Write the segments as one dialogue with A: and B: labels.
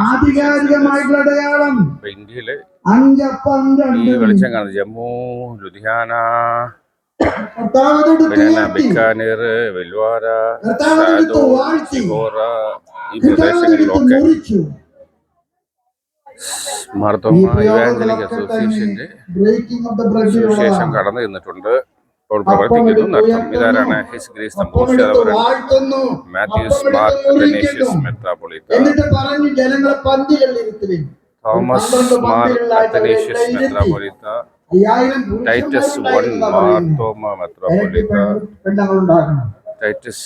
A: ആധികാരികമായിട്ടുള്ള അടയാളം.
B: ഇപ്പൊ
A: ഇന്ത്യയിൽ
B: ഈ വെളിച്ചം കാണുന്നത് ജമ്മു ലുധിയാന പിന്നെ ബിക്കാനീർ വെൽവാര. സിഹോറ ഈ പ്രദേശങ്ങളിലൊക്കെ മാർത്തോമ ഇവാഞ്ചലിക് അസോസിയേഷന്റെ സുവിശേഷം കടന്നു ചെന്നിട്ടുണ്ട്. ഇപ്പോൾ പ്രവർത്തിക്കുന്നു നഷ്ടം ഇതാരാണ് ഹിസ് ഗ്രീസ് തമ്പൂഷ് അവരൻ
A: വാഴ്ത്തുന്നു
B: മാത്യൂസ്
A: അപ്പം
B: മാർ
A: എടുത്ത്
B: അത്തനേഷ്യസ്
A: മുറിക്കുന്നു.
B: മെത്രാപൊളിത്ത
A: എന്നിട്ട് പറഞ്ഞു ജനങ്ങളെ പന്തികളിൽ ഇരുത്തുവിൻ
B: തോമസ് മാർ അത്തനേഷ്യസ് മെത്രാപൊളിത്ത
A: അയ്യായിരം
B: ടൈറ്റസ് വൺ
A: പുരുഷന്മാരുണ്ടായിരുന്നതാ പറയുന്നത്.
B: മാർത്തോമ മെത്രാപൊളിത്ത
A: പെണ്ണുങ്ങളുണ്ടാകണം
B: ടൈറ്റസ്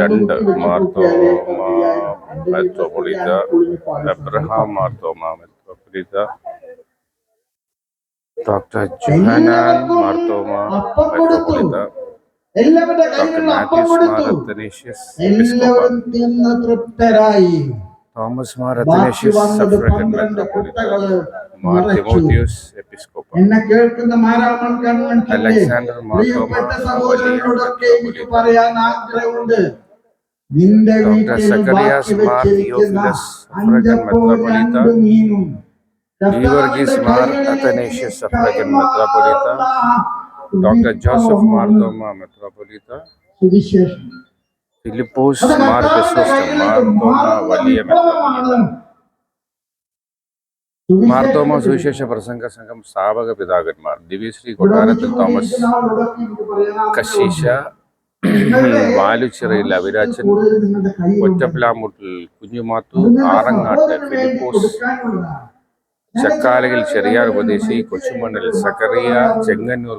B: രണ്ട് മാർത്തോമ മെത്രാപൊളിത്ത എബ്രഹാം മാർത്തോമ മെത്രാപൊളിത്ത ഡോക്ടർ ജോഹനാൻ മാർത്തോമ മെത്രാപൊളിത്ത
A: എല്ലാവരുടെ കയ്യിലുള്ള അപ്പം കൊടുത്തു എല്ലാവരും തിന്ന് തൃപ്തരായി.
B: തോമസ്
A: എന്നെ കേൾക്കുന്ന പ്രിയപ്പെട്ട
B: വലിയ
A: എനിക്ക് പറയാൻ ആഗ്രഹമുണ്ട്. നിന്റെ വീട്ടിൽ ബാക്കി വെച്ചിരിക്കുന്ന അഞ്ചപ്പവും രണ്ട് മീനും.
B: ഗീവർഗീസ് മാർ അത്തനേഷ്യസ് അഫ്രിക്കൻ മെത്രാപൊലീത്ത ഡോക്ടർ ജോസഫ് മാർത്തോമ മെത്രാപൊലീത്ത ഫിലിപ്പോസ് മാർ ക്രിസോസ്റ്റം മാർത്തോമ വലിയ മാർത്തോമ സുവിശേഷ. പ്രസംഗ സംഘം സ്ഥാപക പിതാകന്മാർ ദിവ്യശ്രീ കൊട്ടാരത്തിൽ തോമസ് കശീശ വാലുച്ചിറയിൽ അവിരാച്ചൻ ഒറ്റപ്പിലാമുട്ടിൽ കുഞ്ഞുമാത്തു ആറങ്ങാട്ട് ഫിലിപ്പോസ് ചക്കാലയിൽ ചെറിയാർ ഉപദേശി കൊച്ചുമണ്ണിൽ സക്കറിയ ചെങ്ങന്നൂർ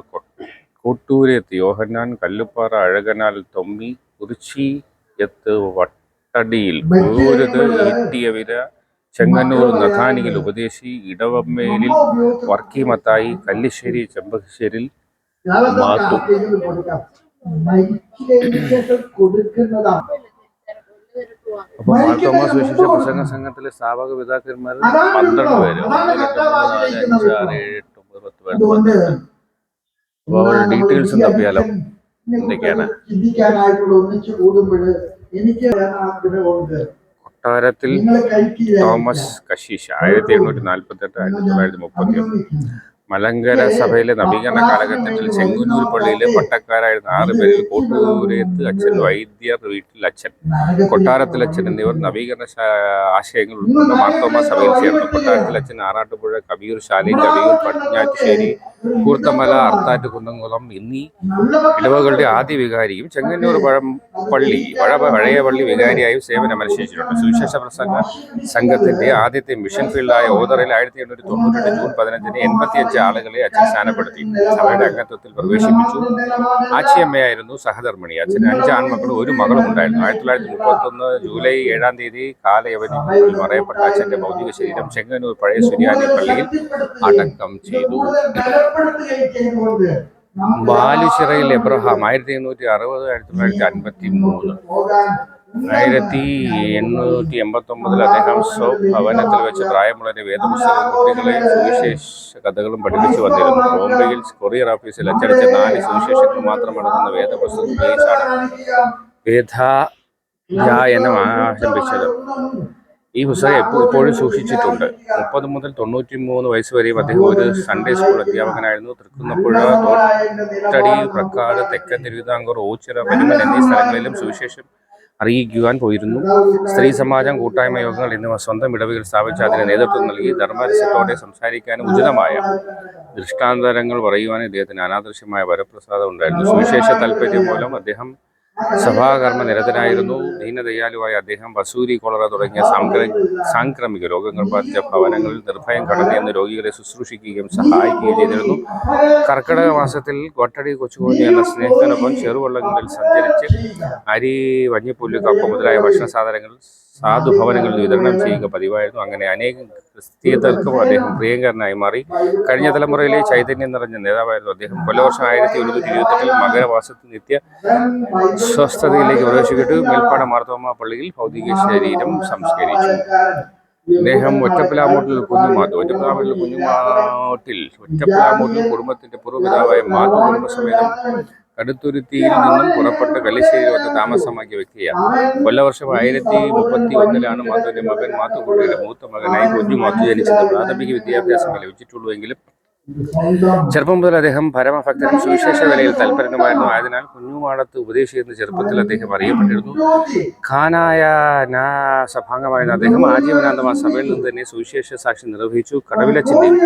B: കോട്ടൂരെത്ത് യോഹന്നാൻ കല്ലുപ്പാറ അഴകനാൽ തൊമ്മി കുറിച്ചി എത്ത് വട്ടടിയിൽ കൂരത് ഈട്ടിയവിര ചെങ്ങന്നൂർ നഥാനിയിൽ ഉപദേശി ഇടവമ്മേലിൽ വർക്കിമത്തായി കല്ലിശ്ശേരി ചെമ്പകശ്ശേരിൽ മാത്തു.
A: കൊടുക്കുന്നതാ
B: അപ്പൊ മാർത്തോമ സുവിശേഷ പ്രസംഗ സംഘത്തിലെ സ്ഥാപക പിതാക്കന്മാർ പന്ത്രണ്ട് പേര്. അഞ്ച് ആറ് ഏഴ് എട്ട് ഒമ്പത് പത്ത് പന്ത്രണ്ട് അപ്പൊ അവരുടെ ഡീറ്റെയിൽസ് തപ്പിയാലോ എന്തൊക്കെയാണ്? കൊട്ടാരത്തിൽ തോമസ് കശീഷ് ആയിരത്തി എണ്ണൂറ്റി നാൽപ്പത്തി എട്ട് ആയിരത്തി തൊള്ളായിരത്തി മുപ്പത്തി ഒന്ന് മലങ്കര സഭയിലെ നവീകരണ കാലഘട്ടത്തിൽ ചെങ്ങന്നൂർ പള്ളിയിലെ പട്ടക്കാരായിരുന്ന. ആറ് പേരിൽ കോട്ടൂരേത്ത് അച്ഛൻ വൈദ്യർ വീട്ടിൽ അച്ഛൻ. കൊട്ടാരത്തിൽ അച്ഛൻ എന്നിവർ നവീകരണ ആശയങ്ങൾ ഉൾക്കൊണ്ട മാർത്തോമ സഭയിൽ ചേർന്നു. കൊട്ടാരത്തിൽ അച്ഛൻ ആറാട്ടുപുഴ കവിയൂർ ശാലയും കവിയൂർ പടിഞ്ഞാറ്റുശ്ശേരി കൂർത്തമല അർത്താറ്റ് കുന്നംകുളം എന്നീ ഇടവകളുടെ ആദ്യ വികാരിയും ചെങ്ങന്നൂർ പഴം പള്ളി പഴ പഴയ പള്ളി വികാരിയായും സേവനമനുഷ്ഠിച്ചിട്ടുണ്ട്. സുവിശേഷ പ്രസംഗ സംഘത്തിന്റെ ആദ്യത്തെ മിഷൻ ഫീൽഡായ ഓതറിൽ ആയിരത്തി എണ്ണൂറ്റി തൊണ്ണൂറ്റി ജൂൺ പതിനഞ്ചിന് എൺപത്തിയഞ്ച് ആളുകളെ അച്ഛൻ സ്ഥാനപ്പെടുത്തി സഭയുടെ അംഗത്വത്തിൽ പ്രവേശിപ്പിച്ചു. ആച്ചിയമ്മയായിരുന്നു സഹധർമ്മിണി. അച്ഛന് അഞ്ച് ആൺമക്കളും ഒരു മകളും ഉണ്ടായിരുന്നു. ആയിരത്തി തൊള്ളായിരത്തി മുപ്പത്തൊന്ന് ജൂലൈ ഏഴാം തീയതി കാലയവനിൽ മറയപ്പെട്ട അച്ഛന്റെ ഭൗതിക ശരീരം ചെങ്ങന്നൂർ പഴയ സുരിയാനി പള്ളിയിൽ അടക്കം ചെയ്തു. ബാലുശിറയിൽ എബ്രഹാം ആയിരത്തി എണ്ണൂറ്റി അറുപത് ആയിരത്തി തൊള്ളായിരത്തി അൻപത്തി മൂന്ന് ആയിരത്തി എണ്ണൂറ്റി എൺപത്തി ഒമ്പതിൽ അദ്ദേഹം സ്വഭവനത്തിൽ വെച്ച് പ്രായമുള്ളവരെ വേദപുസ്തകം കുട്ടികളെ സുവിശേഷ കഥകളും പഠിപ്പിച്ചു വന്നിരുന്നു. ബോംബെയിൽ കൊറിയർ ഓഫീസിൽ അച്ചടിച്ച നാല് സുവിശേഷങ്ങൾ മാത്രം അടങ്ങുന്ന വേദപുസ്തകം ഉപയോഗിച്ചാണ് വേദാധ്യായനം ആരംഭിച്ചത്. ഈ പുസ്തകം എപ്പോൾ ഇപ്പോഴും സൂക്ഷിച്ചിട്ടുണ്ട്. മുപ്പത് മുതൽ തൊണ്ണൂറ്റി മൂന്ന് വയസ്സ് വരെയും അദ്ദേഹം ഒരു സൺഡേ സ്കൂൾ അധ്യാപകനായിരുന്നു. തൃക്കുന്നപ്പുഴ തോട്ടടി പ്രക്കാട് തെക്കൻ തിരുവിതാംകൂർ ഓച്ചിറ പരിമൽ എന്നീ സ്ഥലങ്ങളിലും സുവിശേഷം അറിയിക്കുവാൻ പോയിരുന്നു. സ്ത്രീ സമാജം കൂട്ടായ്മ യോഗങ്ങൾ എന്നിവ സ്വന്തം ഇടവുകൾ സ്ഥാപിച്ച് അതിന് നേതൃത്വം നൽകി ധർമ്മരസ്യത്തോടെ സംസാരിക്കാനും ഉചിതമായ ദൃഷ്ടാന്തരങ്ങൾ പറയുവാനും ഇദ്ദേഹത്തിന് അനാദൃശ്യമായ വരപ്രസാദം ഉണ്ടായിരുന്നു. സുവിശേഷ താല്പര്യം മൂലം അദ്ദേഹം സഭാകർമ്മ നിരതനായിരുന്നു ദീനദയാലുവായ അദ്ദേഹം വസൂരി കോളറ തുടങ്ങിയ സാംക്ര സാംക്രമിക രോഗങ്ങൾ ബാധിച്ച ഭവനങ്ങളിൽ നിർഭയം കടന്നു രോഗികളെ ശുശ്രൂഷിക്കുകയും സഹായിക്കുകയും ചെയ്തിരുന്നു. കർക്കിടക മാസത്തിൽ കൊട്ടടി കൊച്ചുകോഞ്ഞി എന്ന സ്നേഹത്തിനൊപ്പം ചെറുവള്ളങ്ങളിൽ സഞ്ചരിച്ച് അരി വഞ്ഞിപ്പുല്ല് കപ്പ മുതലായ ഭക്ഷണ സാധനങ്ങൾ സാധുഭവനങ്ങളിൽ വിതരണം ചെയ്യുക പതിവായിരുന്നു. അങ്ങനെ അനേകം ക്രിസ്തീയതർക്കും അദ്ദേഹം പ്രിയങ്കരനായി മാറി. കഴിഞ്ഞ തലമുറയിലെ ചൈതന്യം നിറഞ്ഞ നേതാവായിരുന്നു അദ്ദേഹം. കൊല്ലവർഷം ആയിരത്തി ഒരുന്നൂറ്റി ഇരുപത്തെട്ടിൽ മകരമാസത്തിൽ നിത്യ സ്വസ്ഥതയിലേക്ക് പ്രവേശിക്കട്ടു മേൽപ്പാട മാർത്തോമ പള്ളിയിൽ ഭൗതിക ശരീരം സംസ്കരിച്ചു. അദ്ദേഹം ഒറ്റപ്പിലാമൂട്ടിൽ കുഞ്ഞുമാത്തു ഒറ്റപ്പിലാമൂട്ടിൽ കുഞ്ഞുമാട്ടിൽ ഒറ്റപ്പിലാമൂട്ടിൽ കുടുംബത്തിന്റെ പൂർവപിതാവായ മാത്തു കുടുംബസമേതം കടുത്തുരുത്തിയിൽ നിന്നും പുറപ്പെട്ട് കല്ലിശ്ശേരി വന്ന് താമസമാക്കിയ വ്യക്തിയാണ് കൊല്ലവർഷം ആയിരത്തി മുപ്പത്തി ഒന്നിലാണ് മാത്തുവിന്റെ മകൻ മാത്തുക്കുട്ടിയുടെ മൂത്ത മകനായി കുഞ്ഞു മാത്തു ജനിച്ചത്. പ്രാഥമിക വിദ്യാഭ്യാസം ലഭിച്ചിട്ടുള്ളൂ എങ്കിലും ചെറുപ്പം മുതൽ അദ്ദേഹം പരമഭക്തനും സുവിശേഷ വേലയിൽ തൽപരനുമായിരുന്നു. ആയതിനാൽ കുഞ്ഞുമാടത്ത് ഉപദേശിക്കുന്ന ചെറുപ്പത്തിൽ അദ്ദേഹം അറിയപ്പെട്ടിരുന്നു. ഖാനായ നാ സഭാംഗമായിരുന്ന അദ്ദേഹം ആജീവനാന്തമ സഭയിൽ നിന്ന് തന്നെ സുവിശേഷ സാക്ഷി നിർവഹിച്ചു. കടവിലച്ചിന്റെയും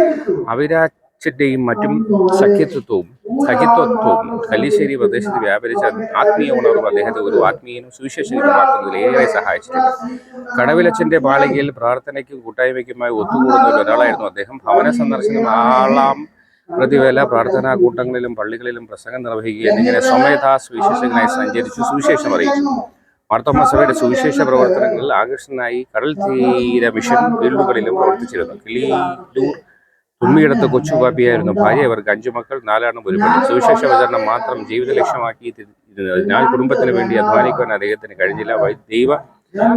B: അവിരാച്ചിന്റെയും മറ്റും സഖ്യത്വവും സഖിത്വത്വവും കല്ലിശ്ശേരി പ്രദേശത്ത് വ്യാപരിച്ച ആത്മീയ ഉണർവ് അദ്ദേഹത്തെ ഒരു ആത്മീയനും സുവിശേഷനുമാക്കുന്നതിൽ ഏറെ സഹായിച്ചിട്ടുണ്ട്. കടവിലച്ഛന്റെ പാളികയിൽ പ്രാർത്ഥനയ്ക്കും കൂട്ടായ്മയ്ക്കുമായി ഒത്തുകൂടുന്ന ഒരാളായിരുന്നു അദ്ദേഹം. ഭവന സന്ദർശനം ആളാം. പ്രതിവേല പ്രാർത്ഥനാ കൂട്ടങ്ങളിലും പള്ളികളിലും പ്രസംഗം നിർവഹിക്കുകയും എന്നിങ്ങനെ സ്വമേധാ സുവിശേഷകനായി സഞ്ചരിച്ചു സുവിശേഷം അറിയിച്ചു. മാർത്തോമ സഭയുടെ സുവിശേഷ പ്രവർത്തനങ്ങളിൽ ആകർഷണനായി കടൽ തീര മിഷൻ ഫീൽഡുകളിലും പ്രവർത്തിച്ചിരുന്നു. കിളിയൂർ തുമ്മിയിടത്ത് കൊച്ചു പാപ്പിയായിരുന്നു. ഭാര്യ ഇവർക്ക് അഞ്ചു മക്കൾ നാലാണും ഒരു പെണ്ണ് സുവിശേഷ വിതരണം മാത്രം ജീവിത ലക്ഷ്യമാക്കി ഞാൻ കുടുംബത്തിന് വേണ്ടി അധ്വാനിക്കുവാൻ അദ്ദേഹത്തിന് കഴിഞ്ഞില്ല. ദൈവ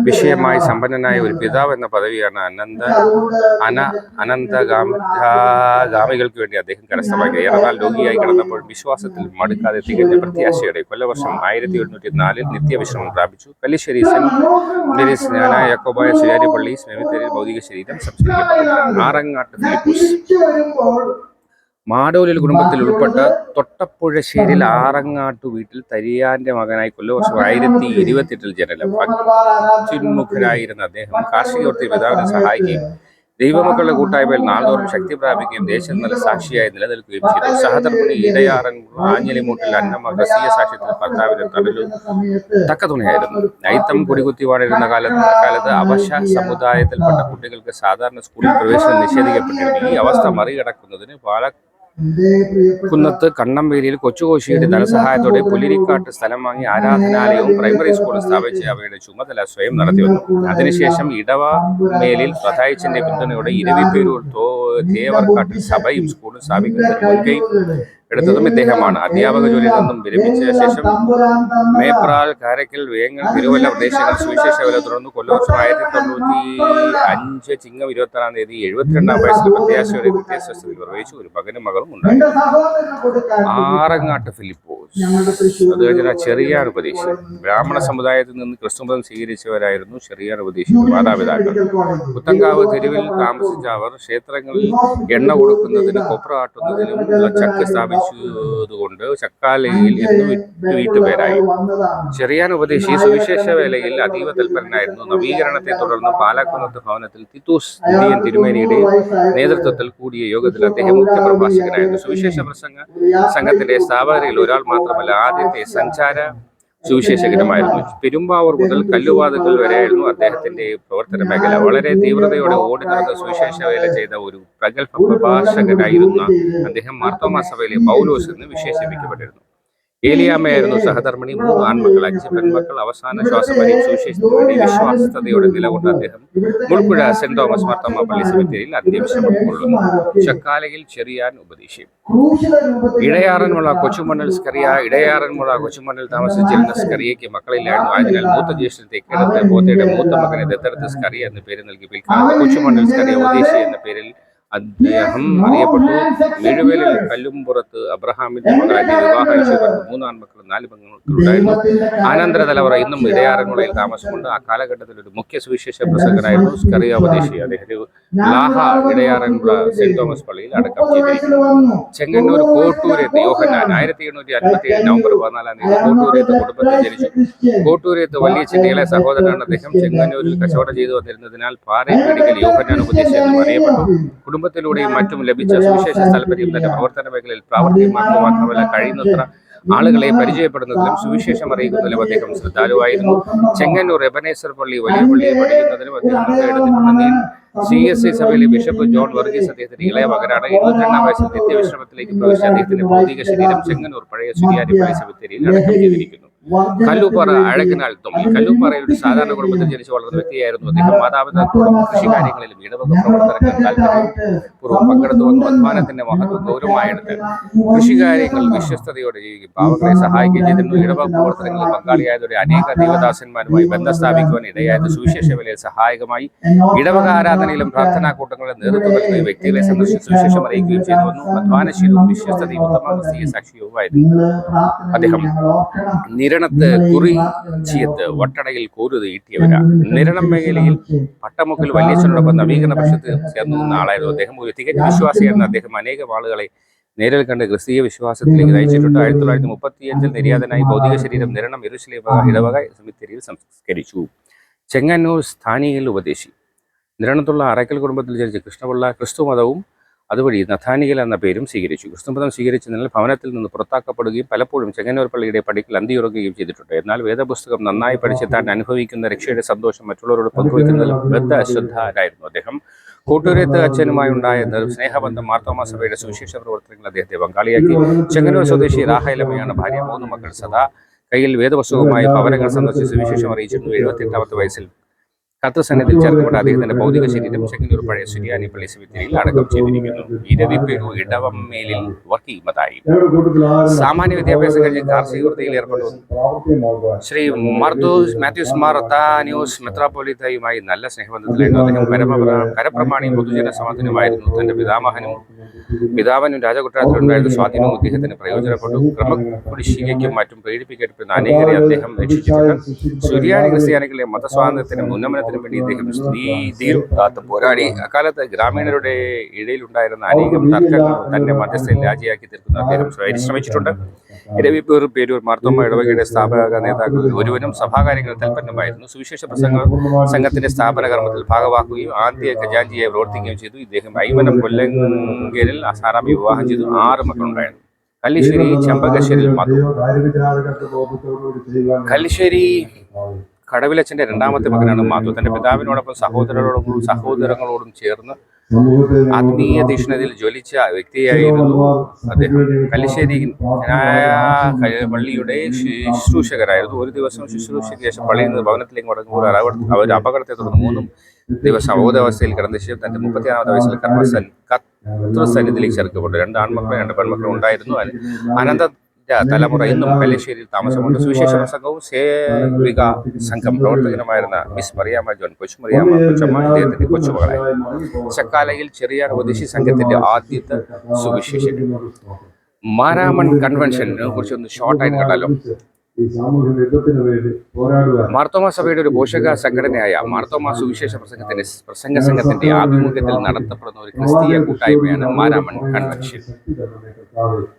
B: വിഷയമായി സമ്പന്നനായ ഒരു പിതാവ് എന്ന പദവിയാണ് അനന്ത അന അനന്തഗാമികൾക്ക് വേണ്ടി അദ്ദേഹം കരസ്ഥമാക്കിയത് ഏറെനാൾ രോഗിയായി കിടന്നപ്പോൾ വിശ്വാസത്തിൽ മടുക്കാതെ തികഞ്ഞ പ്രത്യാശയുടെ കൊല്ലവർഷം ആയിരത്തി എഴുന്നൂറ്റി നാലിൽ നിത്യവിശ്രമം പ്രാപിച്ചു. കല്ലിശ്ശേരി സെന്റ് ജ്ഞാനായ യക്കോബായ സ്നേഹിതരിൽ ഭൗതിക ശരീരം സംസ്കരിക്കപ്പെട്ടു. ആറങ്ങാട്ട് ഫിലിപ്പൂസ്. മാടോലിൽ കുടുംബത്തിൽ ഉൾപ്പെട്ട തൊട്ടപ്പുഴശ്ശേരിൽ ആറങ്ങാട്ടു വീട്ടിൽ തരിയാന്റെ മകനായി കൊല്ലവർഷം ആയിരത്തി ഇരുപത്തിയെട്ടിൽ ജനനം. അത്യുന്മുഖനായിരുന്ന അദ്ദേഹം കാർഷിക വൃത്തി പിതാവിനെ സഹായിക്കുകയും ദൈവമക്കളുടെ കൂട്ടായ്മയിൽ നാളോറും ശക്തി പ്രാപിക്കുകയും ദേശം നല്ല സാക്ഷിയായി നിലനിൽക്കുകയും ചെയ്തു. സഹധർമ്മിണി ഇടയാറൻ ആഞ്ഞലിമൂട്ടിൽ അന്നമ്മ ക്രിസ്തീയ സാക്ഷ്യത്തിൽ ഭർത്താവിനെ
A: തമിഴ്
B: തക്ക തുണയായിരുന്നു. നൈത്തം കുടികുത്തി വാണിരുന്ന കാലത്ത് കാലത്ത് അവശ സമുദായത്തിൽപ്പെട്ട കുട്ടികൾക്ക് സാധാരണ സ്കൂളിൽ പ്രവേശനം നിഷേധിക്കപ്പെട്ടിരുന്നു. ഈ അവസ്ഥ മറികടക്കുന്നതിന് പാലക്കുന്നത്ത്
A: പ്രിയപ്പെട്ട
B: കണ്ണമ്പേരിയിൽ കൊച്ചുകോശിയുടെ ധനസഹായത്തോടെ പുലിരിക്കാട്ട് സ്ഥലം വാങ്ങി ആരാധനാലയവും പ്രൈമറി സ്കൂളും സ്ഥാപിച്ച് അവയുടെ ചുമതല സ്വയം നടത്തിവന്നു അതിനുശേഷം ഇടവ മേലിൽ പ്രധായിച്ചന്റെ പിന്തുണയോടെ ഇരവിപ്പേരൂർ തോ തേവർക്കാട്ടിൽ സഭയും സ്കൂളും സ്ഥാപിക്കുന്നതിന് മുൻകൈ എടുത്തതും ഇദ്ദേഹമാണ്. അധ്യാപക ജോലിയിൽ നിന്നും വിരമിച്ച ശേഷം മേപ്രാൽ കാരക്കൽ വേങ്ങൽ തിരുവല്ല പ്രദേശങ്ങൾ സുവിശേഷ വില തുടർന്ന്. കൊല്ലവർഷം ആയിരത്തി തൊണ്ണൂറ്റി അഞ്ച് ചിങ്ങം ഇരുപത്തി ആറാം തീയതി എഴുപത്തിരണ്ടാം വയസ്സിൽ പ്രത്യാശയുടെ വിദ്യാഭ്യാസത്തിൽ നിർവഹിച്ചു ഒരു മകനും മകളും ഉണ്ടായി. ആറങ്ങാട്ട് ഫിലിപ്പോസ്. അത് കഴിഞ്ഞാൽ ചെറിയാർ ഉപദേശി ബ്രാഹ്മണ സമുദായത്തിൽ നിന്ന് ക്രിസ്തുമതം സ്വീകരിച്ചവരായിരുന്നു ചെറിയാർ ഉപദേശി മാതാപിതാക്കൾ. പുത്തങ്കാവ് തെരുവിൽ താമസിച്ച അവർ ക്ഷേത്രങ്ങളിൽ എണ്ണ കൊടുക്കുന്നതിനും കൊപ്ര ആട്ടുന്നതിനും ചക്ക ചക്ക് സ്ഥാപിച്ചതുകൊണ്ട് ചക്കാലയിൽ എന്ന് വീട്ടുപേരായി ചെറിയാൻ ഉപദേശി സുവിശേഷ വേലയിൽ അതീവ തൽപരനായിരുന്നു. നവീകരണത്തെ തുടർന്ന് പാലാക്കുന്നത്ത് ഭവനത്തിൽ തിത്തൂസ് ഇന്ത്യൻ തിരുമേനിയുടെ നേതൃത്വത്തിൽ കൂടിയ യോഗത്തിൽ അദ്ദേഹം മുഖ്യ പ്രഭാഷകനായിരുന്നു സുവിശേഷ പ്രസംഗ സംഘത്തിന്റെ സ്ഥാപകരിൽ ഒരാൾ മാത്രമല്ല ആദ്യത്തെ സഞ്ചാര സുവിശേഷകനുമായിരുന്നു പെരുമ്പാവൂർ മുതൽ കല്ലുവാതകൾ വരെയായിരുന്നു അദ്ദേഹത്തിന്റെ പ്രവർത്തന മേഖല. വളരെ തീവ്രതയോടെ ഓടി നടന്ന സുവിശേഷ വേല ചെയ്ത ഒരു പ്രഗത്ഭ പ്രഭാഷകനായിരുന്ന അദ്ദേഹം മാർത്തോമാ സഭയിലെ പൗലോസ് എന്ന് വിശേഷിപ്പിക്കപ്പെട്ടിരുന്നു. ഏലിയാമ്മയായിരുന്നു സഹധർമ്മിണി. മൂന്ന് ആൺമക്കൾ അഞ്ച് പെൺമക്കൾ. അവസാന ശ്വാസം വരെയും സുവിശേഷത്തിന് വേണ്ടി വിശ്വാസതയോടെ നിലകൊണ്ട അദ്ദേഹം മുൾപ്പുഴ സെന്റ് തോമസ് മാർത്തമ്മ പള്ളി സെമിത്തേരിയിൽ അന്ത്യവിശ്രമം കൊള്ളുന്നു. ചക്കാലയിൽ ചെറിയാൻ ഉപദേശിയും ഇടയാറന്മുള കൊച്ചുമണ്ണൽ സ്കറിയ ഇടയാറന്മുള കൊച്ചുമണ്ണൽ താമസിച്ചിരുന്ന സ്കറിയയ്ക്ക് മക്കളില്ലായിരുന്നു. ആയതിനാൽ മൂത്ത ജ്യേഷ്ഠൻ കിടത്ത് പോത്തയുടെ മൂത്ത മകനെ ദത്തെടുത്ത് സ്കറിയ എന്ന പേര് നൽകി പിൽക്കാലത്ത് കൊച്ചുമണ്ണൽ സ്കറിയ ഉപദേശി എന്ന പേരിൽ അദ്ദേഹം അറിയപ്പെട്ടു. മെഴുവേലിൽ കല്ലുംപുറത്ത് അബ്രഹാമിന്റെ മകനായി വിവാഹം കഴിച്ചു മൂന്നാൺ ആൺമക്കളും നാല് പെൺമക്കളുണ്ടായിരുന്നു ആനന്തര തലമുറ ഇന്നും ഇടയാറങ്ങുളയിൽ താമസമുണ്ട് ആ കാലഘട്ടത്തിൽ ഒരു മുഖ്യ സുവിശേഷ പ്രസംഗനായിരുന്നു സ്കറിയ ഉപദേശി അദ്ദേഹത്തെ ലാഹ ഇടയാറന്മുള സെന്റ് തോമസ് പള്ളിയിൽ അടക്കം ചെയ്തിരിക്കുന്നു ചെങ്ങന്നൂർ കോട്ടൂരത്ത് യോഹന്നാൻ ആയിരത്തി എണ്ണൂറ്റി അൻപത്തി ഏഴ് നവംബർ പതിനാലാം തീയതി കോട്ടൂരത്ത് കുടുംബത്തിൽ ജനിച്ചു. കോട്ടൂരത്ത് വലിയ ചെട്ടികളെ സഹോദരനാണ് അദ്ദേഹം. ചെങ്ങന്നൂരിൽ കച്ചവടം ചെയ്തു വന്നിരുന്നതിനാൽ പാറയിൽ യോഹന്നാൻ ഉപദേശി എന്നും അറിയപ്പെട്ടു. കുടുംബത്തിലൂടെയും മറ്റും ലഭിച്ച സുവിശേഷ താല്പര്യം തന്റെ പ്രവർത്തന മേഖലയിൽ പ്രാവർത്തികമാക്കുക മാത്രമല്ല കഴിയുന്നത്ര ആളുകളെ പരിചയപ്പെടുന്നതിലും സുവിശേഷം അറിയിക്കുന്നതിലും അദ്ദേഹം ശ്രദ്ധാലുവായിരുന്നു. ചെങ്ങന്നൂർ എബനേശ്വർ പള്ളി വലിയ പള്ളിയിൽ പഠിക്കുന്നതിലും അദ്ദേഹം എടുത്തിട്ടുണ്ടെന്ന് സി എസ് സി സഭയിലെ ബിഷപ്പ് ജോൺ വർഗീസ് അദ്ദേഹത്തിന്റെ ഇളയ മകനാണ്. എഴുപത്തിരണ്ടാം വയസ്സിൽ നിത്യവിശ്രമത്തിലേക്ക് പ്രവേശിച്ച അദ്ദേഹത്തിന്റെ ഭൗതിക ശരീരം ചെങ്ങന്നൂർ പഴയ സുരിയാരി പള്ളി സെമിത്തേരിയിൽ അടക്കം ചെയ്തിരിക്കുന്നു. കല്ലൂപ്പാറ അഴകനാൽ തൊമ്മി കല്ലൂപ്പാറയിൽ ഒരു സാധാരണ കുടുംബത്തിൽ ജനിച്ചു വളർന്ന വ്യക്തിയായിരുന്നു അദ്ദേഹം. മാതാപിതാക്കളോടും കൃഷി കാര്യങ്ങളിലും ഇടവക പ്രവർത്തനങ്ങൾ താല്പര്യപൂർവം അധ്വാനത്തിന്റെ മഹത്വം ഗൗരവമായെടുത്ത് കൃഷികാര്യങ്ങളിൽ വിശ്വസ്തയോടെ ജീവിക്കും പാവങ്ങളെ സഹായിക്കുകയും ചെയ്തിരുന്നു. ഇടവക പ്രവർത്തനങ്ങളിൽ പങ്കാളിയായതോടെ അനേക ദേവദാസന്മാരുമായി ബന്ധം സ്ഥാപിക്കുവാൻ ഇടയായത് സുവിശേഷ വിലയിൽ സഹായകമായി ഇടവക ആരാധനയിലും പ്രാർത്ഥനാ കൂട്ടങ്ങളുടെ നേതൃത്വം നൽകുന്ന വ്യക്തികളെ സന്ദർശിച്ച് സുവിശേഷം അറിയിക്കുകയും ചെയ്തു. വന്നു അധ്വാനശീലവും വിശ്വസ്തയും ഉത്തമ സാക്ഷിയുമായിരുന്നു അദ്ദേഹം അദ്ദേഹം നിരണത്ത് കുറിച്ചിയത്ത് വട്ടടയിൽ കോരുത് ഈട്ടിയവരാണ് നിരണം മേഖലയിൽ പട്ടമുക്കിൽ വല്യച്ഛനോടൊപ്പം നവീകരണ പക്ഷത്ത് ചേർന്ന് നിന്ന ആളായിരുന്നു അദ്ദേഹം ഒരു തികഞ്ഞ വിശ്വാസിയായിരുന്ന. അദ്ദേഹം അനേകം ആളുകളെ നേരിൽ കണ്ട് ക്രിസ്തീയ വിശ്വാസത്തിലേക്ക് നയിച്ചിട്ടുണ്ട്. ആയിരത്തി തൊള്ളായിരത്തി മുപ്പത്തിയഞ്ചിൽ നിര്യാതനായി ഭൗതിക ശരീരം നിരണം ഇരുശിലെ ഇടവക സെമിത്തേരിയിൽ സംസ്കരിച്ചു. ചെങ്ങന്നൂർ സ്ഥാനീയയിൽ ഉപദേശി. നിരണത്തുള്ള അറയ്ക്കൽ കുടുംബത്തിൽ ജനിച്ച കൃഷ്ണപിള്ള ക്രിസ്തു മതവും അതുവഴി നഥാനികൽ എന്ന പേരും സ്വീകരിച്ചു. ക്രിസ്തുമതം സ്വീകരിച്ചതിനാൽ ഭവനത്തിൽ നിന്ന് പുറത്താക്കപ്പെടുകയും പലപ്പോഴും ചെങ്ങന്നൂർ പള്ളിയുടെ പടിക്കൽ അന്തിയുറങ്ങുകയും ചെയ്തിട്ടുണ്ട്. എന്നാൽ വേദപുസ്തകം നന്നായി പഠിച്ച് താൻ അനുഭവിക്കുന്ന രക്ഷയുടെ സന്തോഷം മറ്റുള്ളവരോട് പങ്കുവയ്ക്കുന്നതിൽ ബദ്ധ അശ്രദ്ധരായിരുന്നു. അദ്ദേഹം കൂട്ടൂരത്ത് അച്ഛനുമായി ഉണ്ടായ സ്നേഹബന്ധം മാർത്തോമാ സഭയുടെ സുവിശേഷ പ്രവർത്തനങ്ങൾ അദ്ദേഹത്തെ പങ്കാളിയാക്കി. ചെങ്ങന്നൂർ സ്വദേശി രാഹയിലമ്മയാണ് ഭാര്യ. മൂന്ന് മക്കൾ സദാ കയ്യിൽ വേദപുസ്തകവുമായി ഭവനങ്ങൾ സന്ദർശിച്ച് സുവിശേഷം അറിയിച്ചിരുന്നു. എഴുപത്തിയെട്ടാമത്തെ വയസ്സിൽ കത്തസന്നിധിയിൽ ചേർത്തുകൊണ്ട് അദ്ദേഹത്തിന്റെ ഭൗതിക ശരീരം ചെങ്ങന്നൂർ പഴയ സുരിയാനി പള്ളി സെമിത്തേരിയിൽ അടക്കം ചെയ്തിരിക്കുന്നു. ഇരവിപ്പേരു ഇടവമ്മേലിൽ വക്കീമതായി. സാമാന്യ വിദ്യാഭ്യാസം കഴിഞ്ഞ് കാർഷിക വൃത്തിയിൽ ഏർപ്പെട്ടു. ശ്രീ മർദോസ് മാത്യൂസ് മാർ ന്യൂസ് മെത്രാപ്പോലിത്തയുമായി നല്ല സ്നേഹബന്ധത്തിലായിരുന്നു. അദ്ദേഹം കരപ്രമാ കരപ്രമാണിയും പൊതുജന സമാധാനമായിരുന്നു തന്റെ പിതാമഹനും പിതാവനും രാജകൊട്ടാരത്തിലുണ്ടായിരുന്ന സ്വാധീനവും അദ്ദേഹത്തിന് പ്രയോജനപ്പെട്ടു. ക്രമകുടിശ്ശികയ്ക്കും മറ്റും പേടിപ്പിക്കപ്പെടുന്ന അനേകരെ അദ്ദേഹം രക്ഷിച്ചിട്ടുണ്ട്. സുരിയാനി ക്രിസ്ത്യാനികളുടെ മതസ്വാതന്ത്ര്യത്തിനും ഉന്നമനത്തിനും വേണ്ടി ഇദ്ദേഹം നീതിയിൽ കാത്ത് പോരാടി അക്കാലത്ത് ഗ്രാമീണരുടെ ഇടയിൽ ഉണ്ടായിരുന്ന അനേകം തർക്കങ്ങൾ തന്റെ മധ്യസ്ഥയിൽ രാജിയാക്കി തീർക്കുന്ന അദ്ദേഹം പരിശ്രമിച്ചിട്ടുണ്ട് ഇരവിപ്പേർ പേരൂർ മാർത്തോമ ഇടവകയുടെ സ്ഥാപക നേതാക്കളിൽ ഒരുവനും സഭാകാര്യങ്ങളിൽ തൽപ്പന്നമായിരുന്നു സുവിശേഷ പ്രസംഗ സംഘത്തിന്റെ സ്ഥാപന കർമ്മത്തിൽ ഭാഗമാക്കുകയും ആദ്യ ഖജാഞ്ചിയായി പ്രവർത്തിക്കുകയും ചെയ്തു ഇദ്ദേഹം ഐമനം കൊല്ലങ്കലിൽ അസാറാമി വിവാഹം ചെയ്തു ആറ് മക്കളുണ്ടായിരുന്നു കല്ലിശ്ശേരി ചെമ്പകശ്ശേരിയിൽ മധു കല്ലിശ്ശേരി കടവിലച്ചന്റെ രണ്ടാമത്തെ മകനാണ് മാധു തന്റെ പിതാവിനോടൊപ്പം സഹോദരരോടും സഹോദരങ്ങളോടും ചേർന്ന് ആത്മീയ തീഷ്ണതയിൽ ജ്വലിച്ച വ്യക്തിയായിരുന്നു അദ്ദേഹം. കല്ലിശ്ശേരി പള്ളിയുടെ ശുശ്രൂഷകരായിരുന്നു. ഒരു ദിവസം ശുശ്രൂഷയ്ക്ക് ശേഷം പള്ളിയിൽ നിന്ന് ഭവനത്തിലേക്ക് മടങ്ങുമ്പോൾ അവർ അപകടത്തെ തുടർന്ന് മൂന്നും ദിവസം അബോധാവസ്ഥയിൽ കിടന്ന ശേഷം തന്റെ മുപ്പത്തിയാറാമത്തെ വയസ്സിൽ കർമ്മസൻ കത്ര സന്നിധിയിലേക്ക് ചേർക്കപ്പെട്ടു. രണ്ട് ആൺമക്കളും രണ്ട് പെൺമക്കളും ഉണ്ടായിരുന്നു. അനന്ത തലമുറ ഇന്നും കല്ലിശ്ശേരിയിൽ താമസമുണ്ട്. സുവിശേഷ പ്രസംഗവും സേവിക സംഘം പ്രവർത്തകനുമായിരുന്ന മിസ് മറിയാമ്മ ജോൺ കൊച്ചു മറിയാമ്മ കൊച്ചമ്മ ഇദ്ദേഹത്തിന്റെ കൊച്ചുമകളായിരുന്നു ചക്കാലയിൽ ചെറിയ ഉപദേശി സംഘത്തിന്റെ ആദ്യത്തെ സുവിശേഷൻ മാരാമൺ കൺവെൻഷനെ കുറിച്ച് ഒന്ന് ഷോർട്ടായിട്ട് കണ്ടാലോ? മാർത്തോമ സഭയുടെ ഒരു പോഷക സംഘടനയായ മാർത്തോമ സുവിശേഷ പ്രസംഗത്തിന്റെ പ്രസംഗ സംഘത്തിന്റെ ആഭിമുഖ്യത്തിൽ നടത്തപ്പെടുന്ന ഒരു ക്രിസ്തീയ കൂട്ടായ്മയാണ് മാരാമൺ കൺവെൻഷൻ.